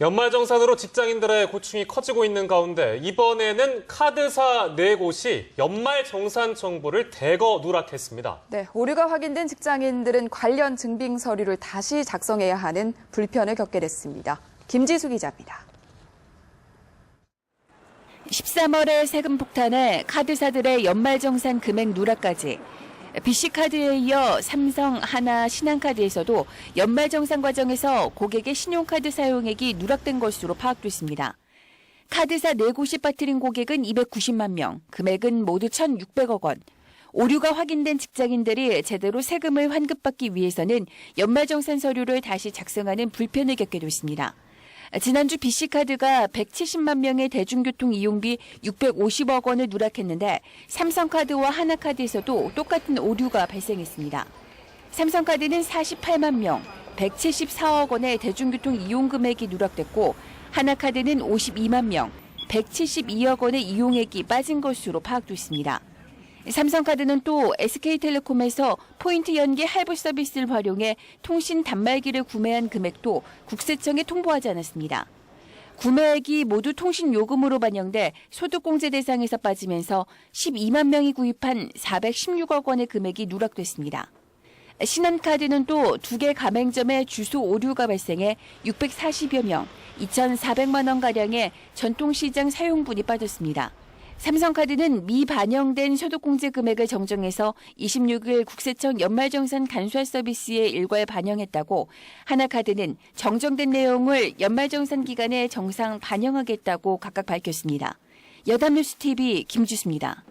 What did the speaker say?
연말정산으로 직장인들의 고충이 커지고 있는 가운데 이번에는 카드사 네 곳이 연말정산 정보를 대거 누락했습니다. 네, 오류가 확인된 직장인들은 관련 증빙 서류를 다시 작성해야 하는 불편을 겪게 됐습니다. 김지수 기자입니다. 13월에 세금 폭탄에 카드사들의 연말정산 금액 누락까지 BC카드에 이어 삼성, 하나, 신한카드에서도 연말 정산 과정에서 고객의 신용카드 사용액이 누락된 것으로 파악됐습니다. 카드사 4곳이 빠뜨린 고객은 290만 명, 금액은 모두 1,600억 원. 오류가 확인된 직장인들이 제대로 세금을 환급받기 위해서는 연말정산 서류를 다시 작성하는 불편을 겪게 됐습니다. 지난주 BC카드가 170만 명의 대중교통 이용비 650억 원을 누락했는데 삼성카드와 하나카드에서도 똑같은 오류가 발생했습니다. 삼성카드는 48만 명, 174억 원의 대중교통 이용 금액이 누락됐고 하나카드는 52만 명, 172억 원의 이용액이 빠진 것으로 파악됐습니다. 삼성카드는 또 SK텔레콤에서 포인트 연계 할부 서비스를 활용해 통신 단말기를 구매한 금액도 국세청에 통보하지 않았습니다. 구매액이 모두 통신 요금으로 반영돼 소득공제 대상에서 빠지면서 12만 명이 구입한 416억 원의 금액이 누락됐습니다. 신한카드는 또 두 개 가맹점의 주소 오류가 발생해 640여 명, 2,400만 원가량의 전통시장 사용분이 빠졌습니다. 삼성카드는 미반영된 소득공제 금액을 정정해서 26일 국세청 연말정산 간소화 서비스에 일괄 반영했다고 하나카드는 정정된 내용을 연말정산 기간에 정상 반영하겠다고 각각 밝혔습니다. 여담뉴스 TV 김주수입니다.